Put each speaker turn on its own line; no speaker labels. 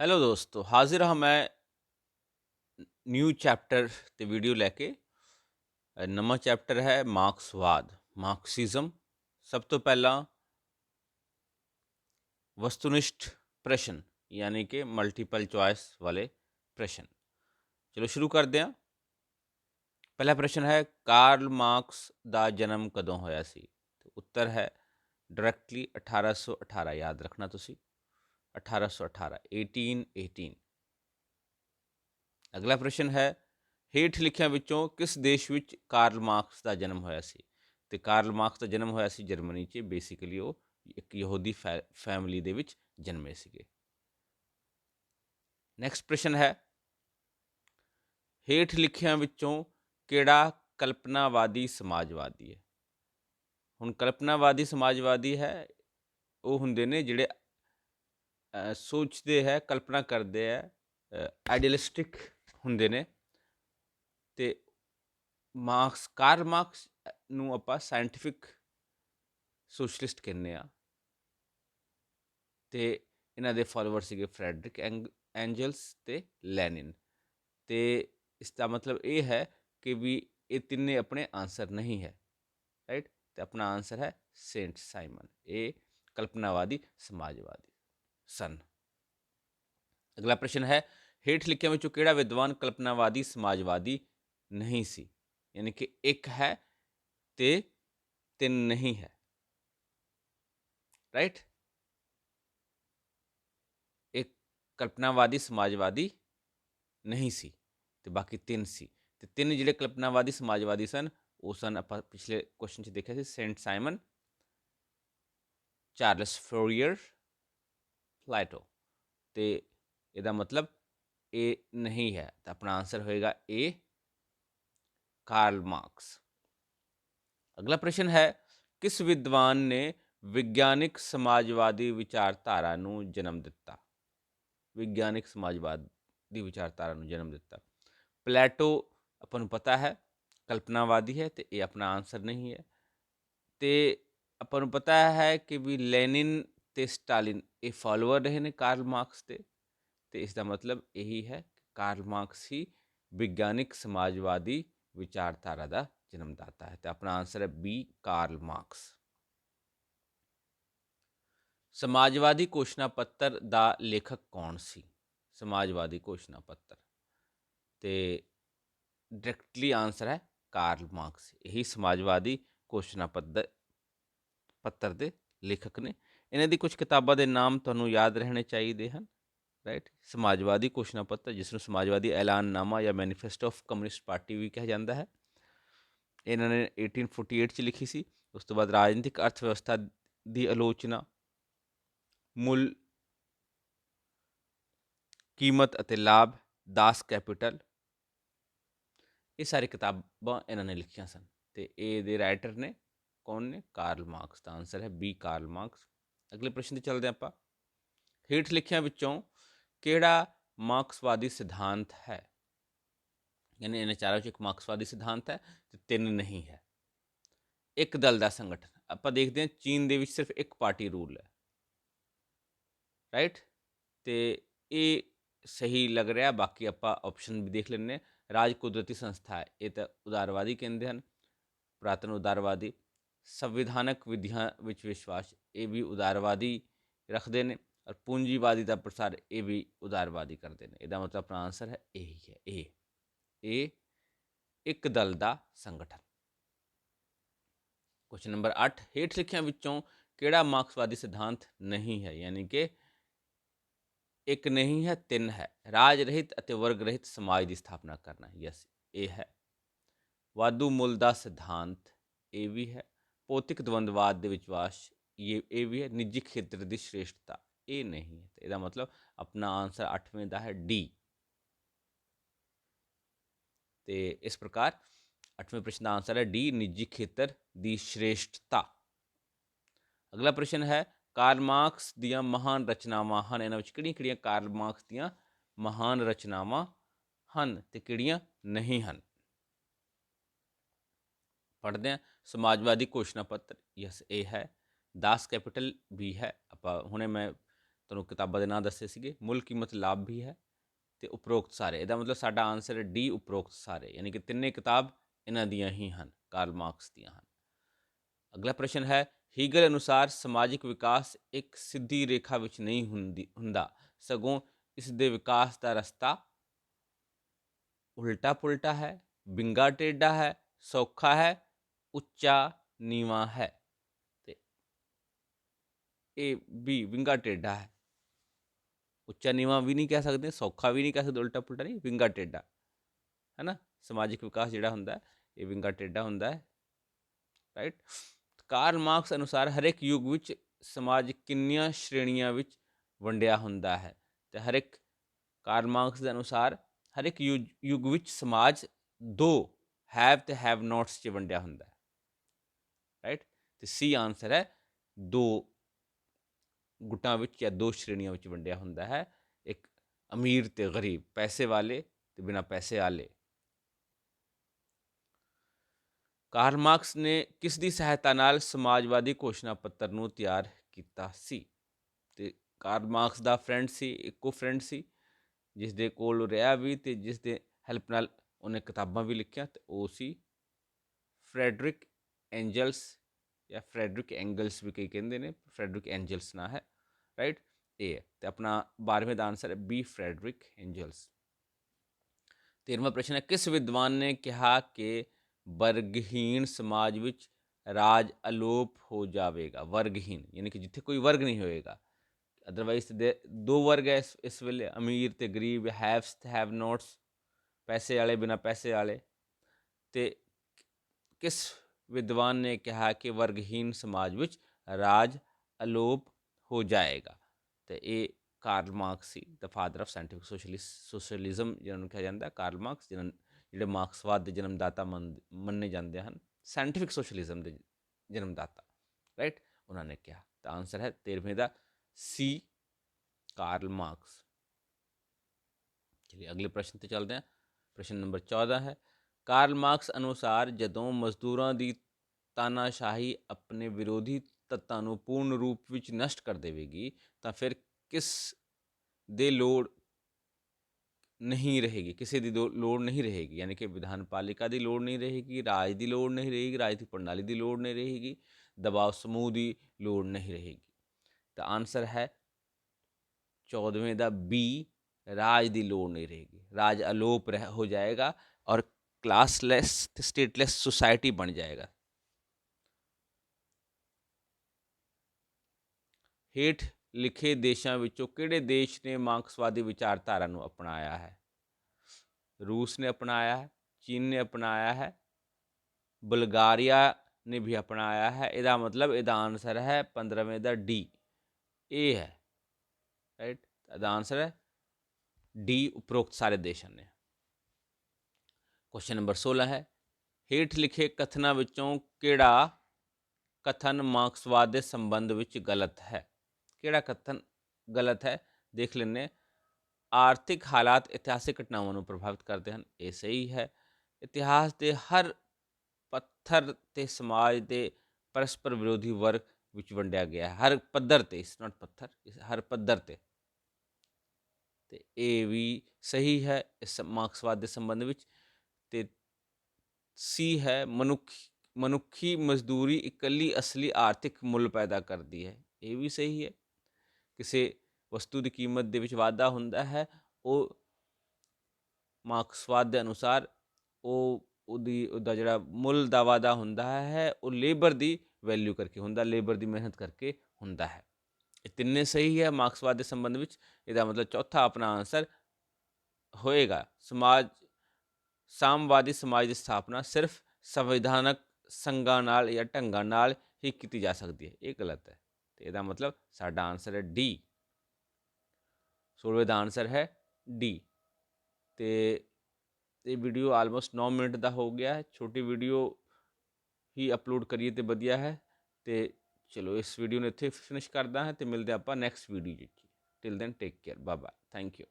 Hello ਦੋਸਤੋ ਹਾਜ਼ਰ ਹਾਂ ਮੈਂ ਨਿਊ ਚੈਪਟਰ ਤੇ ਵੀਡੀਓ ਲੈ ਕੇ ਅ, ਨਵਾਂ ਚੈਪਟਰ ਹੈ ਮਾਰਕਸਵਾਦ ਮਾਰਕਸਿਜ਼ਮ ਸਭ ਤੋਂ ਪਹਿਲਾਂ ਵਸਤੂਨਿਸ਼ਠ ਪ੍ਰਸ਼ਨ ਯਾਨੀ ਕਿ ਮਲਟੀਪਲ ਚੁਆਇਸ ਵਾਲੇ ਪ੍ਰਸ਼ਨ ਚਲੋ ਸ਼ੁਰੂ ਕਰਦੇ ਹਾਂ ਪਹਿਲਾ ਪ੍ਰਸ਼ਨ ਹੈ ਕਾਰਲ ਮਾਰਕਸ ਦਾ ਜਨਮ ਕਦੋਂ ਹੋਇਆ ਸੀ ਤੇ ਉੱਤਰ ਹੈ ਡਾਇਰੈਕਟਲੀ 1818 ਯਾਦ ਰੱਖਣਾ ਤੁਸੀਂ 1818 1818 ਅਗਲਾ ਪ੍ਰਸ਼ਨ ਹੈ ਹੇਠ ਲਿਖਿਆਂ ਵਿੱਚੋਂ ਕਿਸ ਦੇਸ਼ ਵਿੱਚ ਕਾਰਲ ਮਾਰਕਸ ਦਾ ਜਨਮ ਹੋਇਆ ਸੀ ਤੇ ਕਾਰਲ ਮਾਰਕਸ ਦਾ ਜਨਮ ਹੋਇਆ ਸੀ ਜਰਮਨੀ 'ਚ ਬੇਸਿਕਲੀ ਉਹ ਇੱਕ ਯਹੂਦੀ ਫੈਮਿਲੀ ਦੇ ਵਿੱਚ ਜਨਮੇ ਸੀਗੇ ਨੈਕਸਟ ਪ੍ਰਸ਼ਨ ਹੈ ਹੇਠ ਲਿਖਿਆਂ ਵਿੱਚੋਂ ਕਿਹੜਾ ਕਲਪਨਾਵਾਦੀ ਸਮਾਜਵਾਦੀ ਹੈ ਹੁਣ ਕਲਪਨਾਵਾਦੀ ਸਮਾਜਵਾਦੀ ਹੈ ਉਹ ਹੁੰਦੇ ਨੇ ਜਿਹੜੇ ਸੋਚਦੇ ਹੈ, ਕਲਪਨਾ ਕਰਦੇ ਹੈ ਆਈਡੀਅਲਿਸਟਿਕ ਹੁੰਦੇ ਨੇ। ਤੇ ਮਾਰਕਸ, ਕਾਰਲ ਮਾਰਕਸ ਨੂੰ ਆਪਾਂ ਸਾਇੰਟਿਫਿਕ ਸੋਸ਼ਲਿਸਟ ਕਹਿੰਦੇ ਆ ਤੇ ਇਹਨਾਂ ਦੇ ਫਾਲੋਅਰ ਸੀਗੇ ਫ੍ਰੈਡਰਿਕ ਐਂਗ- ਐਂਜਲਸ ਤੇ ਲੈਨਿਨ ਤੇ ਇਸ ਦਾ ਮਤਲਬ ਇਹ ਹੈ ਕਿ ਵੀ ਇਹ ਤਿੰਨੇ ਆਪਣੇ ਆਨਸਰ ਨਹੀਂ ਹੈ ਰਾਈਟ ਤੇ ਆਪਣਾ ਆਨਸਰ ਹੈ ਸੇਂਟ ਸਾਈਮਨ ਇਹ ਕਲਪਨਾਵਾਦੀ, ਸਮਾਜਵਾਦੀ। ਸਨ ਅਗਲਾ ਪ੍ਰਸ਼ਨ ਹੈ ਹੇਠ ਲਿਖਿਆਂ ਵਿੱਚੋਂ ਕਿਹੜਾ ਵਿਦਵਾਨ ਕਲਪਨਾਵਾਦੀ ਸਮਾਜਵਾਦੀ ਨਹੀਂ ਸੀ ਯਾਨੀ ਕਿ ਇੱਕ ਹੈ ਤੇ ਤਿੰਨ ਨਹੀਂ ਹੈ ਰਾਈਟ ਇੱਕ ਕਲਪਨਾਵਾਦੀ ਸਮਾਜਵਾਦੀ ਨਹੀਂ ਸੀ ਤੇ ਬਾਕੀ ਤਿੰਨ ਸੀ ਤੇ ਤਿੰਨ ਜਿਹੜੇ ਕਲਪਨਾਵਾਦੀ ਸਮਾਜਵਾਦੀ ਸਨ ਉਹ ਸਨ ਆਪਾਂ ਪਿਛਲੇ ਕੁਐਸਚਨ 'ਚ ਦੇਖਿਆ ਸੀ Saint Simon Charles Fourier Plato ਤੇ ਇਹਦਾ ਮਤਲਬ ਇਹ ਨਹੀਂ ਹੈ। ਤਾਂ ਆਪਣਾ ਆਨਸਰ ਹੋਏਗਾ ਏ ਕਾਰਲ ਮਾਰਕਸ ਅਗਲਾ ਪ੍ਰਸ਼ਨ ਹੈ, ਕਿਸ ਵਿਦਵਾਨ ਨੇ ਵਿਗਿਆਨਿਕ ਸਮਾਜਵਾਦੀ ਵਿਚਾਰਧਾਰਾ ਨੂੰ ਜਨਮ ਦਿੱਤਾ? ਵਿਗਿਆਨਿਕ ਸਮਾਜਵਾਦ ਦੀ ਵਿਚਾਰਧਾਰਾ ਨੂੰ ਜਨਮ ਦਿੱਤਾ। ਪਲੈਟੋ, ਆਪਾਂ ਨੂੰ ਪਤਾ ਹੈ, ਕਲਪਨਾਵਾਦੀ ਹੈ ਤੇ ਇਹ ਆਪਣਾ ਆਨਸਰ ਨਹੀਂ ਹੈ। ਤੇ ਆਪਾਂ ਨੂੰ ਪਤਾ ਹੈ ਕਿ ਵੀ ਲੈਨਿਨ ਤੇ ਸਟਾਲਿਨ ਇਹ ਫਾਲੋਅਰ ਰਹੇ ਨੇ ਕਾਰਲ ਮਾਰਕਸ ਦੇ ਤੇ ਇਸ ਦਾ ਮਤਲਬ ਇਹੀ ਹੈ ਕਿ ਕਾਰਲ ਮਾਰਕਸ ਹੀ ਵਿਗਿਆਨਿਕ ਸਮਾਜਵਾਦੀ ਵਿਚਾਰਧਾਰਾ ਦਾ ਜਨਮਦਾਤਾ ਹੈ ਤੇ ਆਪਣਾ ਆਨਸਰ ਹੈ ਬੀ ਕਾਰਲ ਮਾਰਕਸ ਸਮਾਜਵਾਦੀ ਘੋਸ਼ਣਾ ਪੱਤਰ ਦਾ ਲੇਖਕ ਕੌਣ ਸੀ ਸਮਾਜਵਾਦੀ ਘੋਸ਼ਣਾ ਪੱਤਰ ਤੇ ਡਾਇਰੈਕਟਲੀ ਆਨਸਰ ਹੈ ਕਾਰਲ ਮਾਰਕਸ ਇਹੀ ਸਮਾਜਵਾਦੀ ਘੋਸ਼ਣਾ ਪੱਤਰ ਪੱਤਰ ਦੇ ਲੇਖਕ ਨੇ ਇਹਨਾਂ ਦੀ ਕੁਝ ਕਿਤਾਬਾਂ ਦੇ ਨਾਮ ਤੁਹਾਨੂੰ ਯਾਦ ਰਹਿਣੇ ਚਾਹੀਦੇ ਹਨ ਰਾਈਟ ਸਮਾਜਵਾਦੀ ਘੋਸ਼ਣਾ ਪੱਤਰ, ਜਿਸ ਨੂੰ ਸਮਾਜਵਾਦੀ ਐਲਾਨਨਾਮਾ ਜਾਂ ਮੈਨੀਫੈਸਟੋ ਆਫ ਕਮਿਊਨਿਸਟ ਪਾਰਟੀ ਵੀ ਕਿਹਾ ਜਾਂਦਾ ਹੈ। ਇਹਨਾਂ ਨੇ 1848 ਚ ਲਿਖੀ ਸੀ। ਉਸ ਤੋਂ ਬਾਅਦ ਰਾਜਨੀਤਿਕ ਅਰਥ ਵਿਵਸਥਾ ਦੀ ਆਲੋਚਨਾ, ਮੁੱਲ, ਕੀਮਤ ਅਤੇ ਲਾਭ, ਦਾਸ ਕੈਪੀਟਲ, ਇਹ ਸਾਰੀ ਕਿਤਾਬਾਂ ਇਹਨਾਂ ਨੇ ਲਿਖੀਆਂ ਸਨ। ਤੇ ਇਹ ਦੇ ਰਾਈਟਰ ਨੇ ਕੌਣ ਨੇ? ਕਾਰਲ ਮਾਰਕਸ ਦਾ ਆਨਸਰ ਹੈ। B Karl Marx. ਅਗਲੇ ਪ੍ਰਸ਼ਨ ਤੇ ਚੱਲਦੇ ਹਾਂ ਆਪਾਂ। ਹੇਠ ਲਿਖਿਆਂ ਵਿੱਚੋਂ ਕਿਹੜਾ ਮਾਰਕਸਵਾਦੀ ਸਿਧਾਂਤ ਹੈ? ਯਾਨੀ ਇਹਨਾਂ ਚਾਰਾਂ ਵਿੱਚ ਇੱਕ ਮਾਰਕਸਵਾਦੀ ਸਿਧਾਂਤ ਹੈ ਤੇ ਤਿੰਨ ਨਹੀਂ ਹੈ। ਇੱਕ ਦਲ ਦਾ ਸੰਗਠਨ। ਆਪਾਂ ਦੇਖਦੇ ਹਾਂ ਚੀਨ ਦੇ ਵਿੱਚ ਸਿਰਫ ਇੱਕ ਪਾਰਟੀ ਰੂਲ ਹੈ। ਰਾਈਟ ਤੇ ਇਹ ਸਹੀ ਲੱਗ ਰਿਹਾ, ਬਾਕੀ ਆਪਾਂ ਆਪਸ਼ਨ ਵੀ ਦੇਖ ਲੈਂਦੇ ਹਾਂ। ਰਾਜ ਕੁਦਰਤੀ ਸੰਸਥਾ ਹੈ। ਇਹ ਤਾਂ ਉਦਾਰਵਾਦੀ ਕਹਿੰਦੇ ਹਨ। ਪੁਰਾਤਨ ਉਦਾਰਵਾਦੀ। ਸੰਵਿਧਾਨਕ ਵਿਧੀਆਂ ਵਿੱਚ ਵਿਸ਼ਵਾਸ ਇਹ ਵੀ ਉਦਾਰਵਾਦੀ ਰੱਖਦੇ ਨੇ ਔਰ ਪੂੰਜੀਵਾਦੀ ਦਾ ਪ੍ਰਸਾਰ ਇਹ ਵੀ ਉਦਾਰਵਾਦੀ ਕਰਦੇ ਨੇ ਇਹਦਾ ਮਤਲਬ ਆਪਣਾ ਆਨਸਰ ਹੈ ਇਹੀ ਹੈ ਇਹ ਇਹ ਇੱਕ ਦਲ ਦਾ ਸੰਗਠਨ ਕੁਐਸਚਨ ਨੰਬਰ 8 ਹੇਠ ਲਿਖਿਆਂ ਵਿੱਚੋਂ ਕਿਹੜਾ ਮਾਰਕਸਵਾਦੀ ਸਿਧਾਂਤ ਨਹੀਂ ਹੈ ਯਾਨੀ ਕਿ ਇੱਕ ਨਹੀਂ ਹੈ ਤਿੰਨ ਹੈ ਰਾਜ ਰਹਿਤ ਅਤੇ ਵਰਗ ਰਹਿਤ ਸਮਾਜ ਦੀ ਸਥਾਪਨਾ ਕਰਨਾ ਯਸ ਇਹ ਹੈ ਵਾਧੂ ਮੁੱਲ ਦਾ ਸਿਧਾਂਤ ਇਹ ਵੀ ਹੈ ਭੌਤਿਕ ਦਵੰਦਵਾਦ ਦੇ ਵਿਸ਼ਵਾਸ ਇਹ ਇਹ ਵੀ ਹੈ, ਨਿੱਜੀ ਖੇਤਰ ਦੀ ਸ਼੍ਰੇਸ਼ਟਤਾ। ਇਹ ਨਹੀਂ ਹੈ ਤੇ ਇਹਦਾ ਮਤਲਬ ਆਪਣਾ ਆਨਸਰ 8ਵੇਂ ਦਾ ਹੈ ਡੀ ਤੇ ਇਸ ਪ੍ਰਕਾਰ 8ਵੇਂ ਪ੍ਰਸ਼ਨ ਦਾ ਆਨਸਰ ਹੈ ਡੀ ਨਿੱਜੀ ਖੇਤਰ ਦੀ ਸ਼੍ਰੇਸ਼ਟਤਾ। ਅਗਲਾ ਪ੍ਰਸ਼ਨ ਹੈ, ਕਾਰਲ ਮਾਰਕਸ ਦੀਆਂ ਮਹਾਨ ਰਚਨਾਵਾਂ ਹਨ। ਇਹਨਾਂ ਵਿੱਚ ਕਿਹੜੀਆਂ-ਕਿਹੜੀਆਂ ਕਾਰਲ ਮਾਰਕਸ ਦੀਆਂ ਮਹਾਨ ਰਚਨਾਵਾਂ ਹਨ ਤੇ ਕਿਹੜੀਆਂ ਨਹੀਂ ਹਨ? ਪੜ੍ਹਦੇ ਹਾਂ, ਸਮਾਜਵਾਦੀ ਘੋਸ਼ਣਾ ਪੱਤਰ, ਯਸ, ਇਹ ਹੈ। ਦਾਸ ਕੈਪੀਟਲ ਵੀ ਹੈ। ਆਪਾਂ, ਹੁਣੇ ਮੈਂ ਤੁਹਾਨੂੰ ਕਿਤਾਬਾਂ ਦੇ ਨਾਂ ਦੱਸੇ ਸੀਗੇ। ਮੁੱਲ ਕੀਮਤ ਲਾਭ ਵੀ ਹੈ ਤੇ ਉਪਰੋਕਤ ਸਾਰੇ। ਇਹਦਾ ਮਤਲਬ ਸਾਡਾ ਆਨਸਰ ਹੈ ਡੀ ਉਪਰੋਕਤ ਸਾਰੇ, ਯਾਨੀ ਕਿ ਤਿੰਨੇ ਕਿਤਾਬ ਇਹਨਾਂ ਦੀਆਂ ਹੀ ਹਨ, ਕਾਰਲ ਮਾਰਕਸ ਦੀਆਂ ਹਨ। ਅਗਲਾ ਪ੍ਰਸ਼ਨ ਹੈ, ਹੀਗਲ ਅਨੁਸਾਰ ਸਮਾਜਿਕ ਵਿਕਾਸ ਇੱਕ ਸਿੱਧੀ ਰੇਖਾ ਵਿੱਚ ਨਹੀਂ ਹੁੰਦੀ, ਹੁੰਦਾ। ਸਗੋਂ ਇਸ ਦੇ ਵਿਕਾਸ ਦਾ ਰਸਤਾ ਉਲਟਾ ਪੁਲਟਾ ਹੈ, ਬਿੰਗਾ ਟੇਡਾ ਹੈ, ਸੌਖਾ ਹੈ ਉੱਚਾ ਨੀਵਾ ਹੈ। ਤੇ ਇਹ ਵੀ ਵਿੰਗਾ ਟੇਡਾ ਹੈ। ਉੱਚਾ ਨੀਵਾ ਵੀ ਨਹੀਂ ਕਹਿ ਸਕਦੇ ਸੌਖਾ ਵੀ ਨਹੀਂ ਕਹਿ ਸਕਦੇ ਉਲਟਾ ਪੁਲਟਾ ਨਹੀਂ ਵਿੰਗਾ ਟੇਡਾ ਹੈ ਨਾ ਸਮਾਜਿਕ ਵਿਕਾਸ ਜਿਹੜਾ ਹੁੰਦਾ ਹੈ, ਇਹ ਵਿੰਗਾ ਟੇਡਾ ਹੁੰਦਾ ਹੈ। ਰਾਈਟ ਕਾਰਲ ਮਾਰਕਸ ਅਨੁਸਾਰ ਹਰੇਕ ਯੁੱਗ ਵਿੱਚ ਸਮਾਜ ਕਿੰਨੀਆਂ ਸ਼੍ਰੇਣੀਆਂ ਵਿੱਚ ਵੰਡਿਆ ਹੁੰਦਾ ਹੈ। ਤੇ ਹਰ ਇੱਕ ਕਾਰਲ ਮਾਰਕਸ ਦੇ ਅਨੁਸਾਰ ਹਰ ਇੱਕ ਯੁ- ਯੁੱਗ ਵਿੱਚ ਸਮਾਜ ਦੋ ਹੈਵ ਤੇ ਹੈਵ ਨੋਟਸ 'ਚ ਵੰਡਿਆ ਹੁੰਦਾ ਤੇ ਸੀ ਆਨਸਰ ਹੈ ਦੋ ਗੁੱਟਾਂ ਵਿੱਚ ਜਾਂ ਦੋ ਸ਼੍ਰੇਣੀਆਂ ਵਿੱਚ ਵੰਡਿਆ ਹੁੰਦਾ ਹੈ। ਇੱਕ ਅਮੀਰ ਤੇ ਗਰੀਬ, ਪੈਸੇ ਵਾਲੇ ਤੇ ਬਿਨਾਂ ਪੈਸੇ ਵਾਲੇ ਕਾਰਲ ਮਾਰਕਸ ਨੇ ਕਿਸ ਦੀ ਸਹਾਇਤਾ ਨਾਲ ਸਮਾਜਵਾਦੀ ਘੋਸ਼ਣਾ ਪੱਤਰ ਨੂੰ ਤਿਆਰ ਕੀਤਾ ਸੀ? ਤੇ ਕਾਰਲ ਮਾਰਕਸ ਦਾ ਫਰੈਂਡ ਸੀ, ਇੱਕੋ ਫਰੈਂਡ ਸੀ ਜਿਸ ਦੇ ਕੋਲ ਰਿਹਾ ਵੀ ਤੇ ਜਿਸ ਦੇ ਹੈਲਪ ਨਾਲ ਉਹਨੇ ਕਿਤਾਬਾਂ ਵੀ ਲਿਖੀਆਂ ਤੇ ਉਹ ਸੀ ਫਰੈਡਰਿਕ ਐਂਜਲਸ ਜਾਂ ਫਰੈਡਰਿਕ ਐਂਗਲਸ ਵੀ ਕਈ ਕਹਿੰਦੇ ਨੇ, ਫਰੈਡਰਿਕ ਐਂਜਲਸ ਨਾ ਹੈ ਰਾਈਟ ਇਹ ਹੈ। ਤੇ ਆਪਣਾ 12ਵੇਂ ਦਾ ਆਨਸਰ ਹੈ ਬੀ ਫਰੈਡਰਿਕ ਐਂਜਲਸ। 13ਵਾਂ ਪ੍ਰਸ਼ਨ ਹੈ, ਕਿਸ ਵਿਦਵਾਨ ਨੇ ਕਿਹਾ ਕਿ ਵਰਗਹੀਣ ਸਮਾਜ ਵਿੱਚ ਰਾਜ ਅਲੋਪ ਹੋ ਜਾਵੇਗਾ? ਵਰਗਹੀਣ, ਯਾਨੀ ਕਿ ਜਿੱਥੇ ਕੋਈ ਵਰਗ ਨਹੀਂ ਹੋਏਗਾ। ਅਦਰਵਾਈਜ਼ ਦੇ ਦੋ ਵਰਗ ਹੈ ਇਸ ਇਸ ਵੇਲੇ, ਅਮੀਰ ਤੇ ਗਰੀਬ ਹੈਵਸ ਤੇ ਹੈਵ ਨੋਟਸ ਪੈਸੇ ਵਾਲੇ ਬਿਨਾ ਪੈਸੇ ਵਾਲੇ। ਤੇ ਕਿਸ ਵਿਦਵਾਨ ਨੇ ਕਿਹਾ ਕਿ ਵਰਗਹੀਣ ਸਮਾਜ ਵਿੱਚ ਰਾਜ ਅਲੋਪ ਹੋ ਜਾਏਗਾ। ਤੇ ਇਹ ਕਾਰਲ ਮਾਰਕਸ ਸੀ ਦਾ father of scientific socialist socialism ਜਿਹਨਾਂ ਨੂੰ ਕਿਹਾ ਜਾਂਦਾ ਕਾਰਲ ਮਾਰਕਸ ਜਿਹਨਾਂ ਜਿਹੜੇ ਮਾਰਕਸਵਾਦ ਦੇ ਜਨਮਦਾਤਾ ਮੰਨ- ਮੰਨੇ ਜਾਂਦੇ ਹਨ ਸਾਇੰਟਿਫਿਕ ਸੋਸ਼ਲਿਜ਼ਮ ਦੇ ਜਨਮਦਾਤਾ ਰਾਈਟ ਉਹਨਾਂ ਨੇ ਕਿਹਾ। ਤਾਂ ਆਨਸਰ ਹੈ 13ਵੇਂ ਦਾ ਸੀ ਕਾਰਲ ਮਾਰਕਸ। ਚਲਿਏ ਅਗਲੇ ਪ੍ਰਸ਼ਨ ਤੇ ਚੱਲਦੇ ਹਾਂ। ਪ੍ਰਸ਼ਨ ਨੰਬਰ 14 ਹੈ। ਕਾਰਲ ਮਾਰਕਸ ਅਨੁਸਾਰ ਜਦੋਂ ਮਜ਼ਦੂਰਾਂ ਦੀ ਤਾਨਾਸ਼ਾਹੀ ਆਪਣੇ ਵਿਰੋਧੀ ਤੱਤਾਂ ਨੂੰ ਪੂਰਨ ਰੂਪ ਵਿੱਚ ਨਸ਼ਟ ਕਰ ਦੇਵੇਗੀ, ਤਾਂ ਫਿਰ ਕਿਸ ਦੇ ਲੋੜ ਨਹੀਂ ਰਹੇਗੀ? ਕਿਸੇ ਦੀ ਦੋ- ਲੋੜ ਨਹੀਂ ਰਹੇਗੀ। ਯਾਨੀ ਕਿ ਵਿਧਾਨ ਪਾਲਿਕਾ ਦੀ ਲੋੜ ਨਹੀਂ ਰਹੇਗੀ, ਰਾਜ ਦੀ ਲੋੜ ਨਹੀਂ ਰਹੇਗੀ ਰਾਜਨੀਤਿਕ ਪ੍ਰਣਾਲੀ ਦੀ ਲੋੜ ਨਹੀਂ ਰਹੇਗੀ, ਦਬਾਅ ਸਮੂਹ ਦੀ ਲੋੜ ਨਹੀਂ ਰਹੇਗੀ। ਤਾਂ ਆਨਸਰ ਹੈ 14ਵੇਂ ਦਾ ਬੀ, ਰਾਜ ਦੀ ਲੋੜ ਨਹੀਂ ਰਹੇਗੀ। ਰਾਜ ਅਲੋਪ ਰਹਿ, ਹੋ ਜਾਏਗਾ ਔਰ ਕਲਾਸਲੈਸ ਤੇ ਸਟੇਟਲੈਸ ਸੁਸਾਇਟੀ ਬਣ ਜਾਏਗਾ ਹੇਠ ਲਿਖੇ ਦੇਸ਼ਾਂ ਵਿੱਚੋਂ ਕਿਹੜੇ ਦੇਸ਼ ਨੇ ਮਾਰਕਸਵਾਦੀ ਵਿਚਾਰਧਾਰਾ ਨੂੰ ਅਪਣਾਇਆ ਹੈ? ਰੂਸ ਨੇ ਅਪਣਾਇਆ ਹੈ, ਚੀਨ ਨੇ ਅਪਣਾਇਆ ਹੈ, ਬਲਗਾਰੀਆ ਨੇ ਵੀ ਅਪਣਾਇਆ ਹੈ। ਇਹਦਾ ਮਤਲਬ, ਇਹਦਾ ਆਨਸਰ ਹੈ 15ਵੇਂ ਦਾ ਡੀ ਇਹ ਹੈ ਰਾਈਟ ਇਹਦਾ ਆਨਸਰ ਹੈ ਡੀ ਉਪਰੋਕਤ ਸਾਰੇ ਦੇਸ਼ਾਂ ਨੇ। ਕੁਐਸਚਨ ਨੰਬਰ 16 ਹੈ। ਹੇਠ ਲਿਖੇ ਕਥਨਾਂ ਵਿੱਚੋਂ ਕਿਹੜਾ ਕਥਨ ਮਾਰਕਸਵਾਦ ਦੇ ਸੰਬੰਧ ਵਿੱਚ ਗਲਤ ਹੈ? ਕਿਹੜਾ ਕਥਨ ਗਲਤ ਹੈ? ਦੇਖ ਲੈਂਦੇ ਆਰਥਿਕ ਹਾਲਾਤ ਇਤਿਹਾਸਿਕ ਘਟਨਾਵਾਂ ਨੂੰ ਪ੍ਰਭਾਵਿਤ ਕਰਦੇ ਹਨ। ਇਹ ਸਹੀ ਹੈ। ਇਤਿਹਾਸ ਦੇ ਹਰ ਪੱਥਰ ਤੇ ਸਮਾਜ ਦੇ ਪਰਸਪਰ ਵਿਰੋਧੀ ਵਰਗ ਵਿੱਚ ਵੰਡਿਆ ਗਿਆ ਹੈ। ਹਰ ਪੱਧਰ ਤੇ ਇਸ ਨਾਟ ਪੱਥਰ ਹਰ ਪੱਧਰ ਤੇ। ਤੇ ਇਹ ਵੀ ਸਹੀ ਹੈ ਇਸ ਮਾਰਕਸਵਾਦ ਦੇ ਸੰਬੰਧ ਵਿੱਚ। ਤੇ ਸੀ ਹੈ ਮਨੁੱਖ, ਮਨੁੱਖੀ ਮਜ਼ਦੂਰੀ ਇਕੱਲੀ ਅਸਲੀ ਆਰਥਿਕ ਮੁੱਲ ਪੈਦਾ ਕਰਦੀ ਹੈ। ਇਹ ਵੀ ਸਹੀ ਹੈ। ਕਿਸੇ ਵਸਤੂ ਦੀ ਕੀਮਤ ਦੇ ਵਿੱਚ ਵਾਧਾ ਹੁੰਦਾ ਹੈ। ਉਹ ਮਾਰਕਸਵਾਦ ਦੇ ਅਨੁਸਾਰ ਉਹ, ਉਹਦੀ, ਉਹਦਾ ਜਿਹੜਾ ਮੁੱਲ ਦਾ ਵਾਧਾ ਹੁੰਦਾ ਹੈ, ਉਹ ਲੇਬਰ ਦੀ ਵੈਲਿਊ ਕਰਕੇ ਹੁੰਦਾ, ਲੇਬਰ ਦੀ ਮਿਹਨਤ ਕਰਕੇ ਹੁੰਦਾ ਹੈ। ਇਹ ਤਿੰਨੇ ਸਹੀ ਹੈ ਮਾਰਕਸਵਾਦ ਦੇ ਸੰਬੰਧ ਵਿੱਚ। ਇਹਦਾ ਮਤਲਬ ਚੌਥਾ ਆਪਣਾ ਆਨਸਰ ਹੋਏਗਾ। ਸਮਾਜ ਸਾਮਵਾਦੀ ਸਮਾਜ ਦੀ ਸਥਾਪਨਾ ਸਿਰਫ ਸੰਵਿਧਾਨਕ ਸੰਗਾਂ ਨਾਲ ਜਾਂ ਢੰਗਾਂ ਨਾਲ ਹੀ ਕੀਤੀ ਜਾ ਸਕਦੀ ਹੈ। ਇਹ ਗਲਤ ਹੈ ਤੇ ਇਹਦਾ ਮਤਲਬ ਸਾਡਾ ਆਨਸਰ ਹੈ ਡੀ 16ਵੇਂ ਦਾ ਆਨਸਰ ਹੈ ਡੀ ਤੇ ਇਹ ਵੀਡੀਓ ਆਲਮੋਸਟ 9 ਮਿੰਟ ਦਾ ਹੋ ਗਿਆ ਹੈ। ਛੋਟੀ ਵੀਡੀਓ ਹੀ ਅਪਲੋਡ ਕਰੀਏ ਤੇ ਵਧੀਆ ਹੈ। ਤੇ ਚਲੋ ਇਸ ਵੀਡੀਓ ਨੂੰ ਇੱਥੇ ਫਿਨਿਸ਼ ਕਰਦਾ ਹਾਂ ਤੇ ਮਿਲਦੇ ਆਪਾਂ ਨੈਕਸਟ ਵੀਡੀਓ ਵਿੱਚ। Till then take care bye bye thank you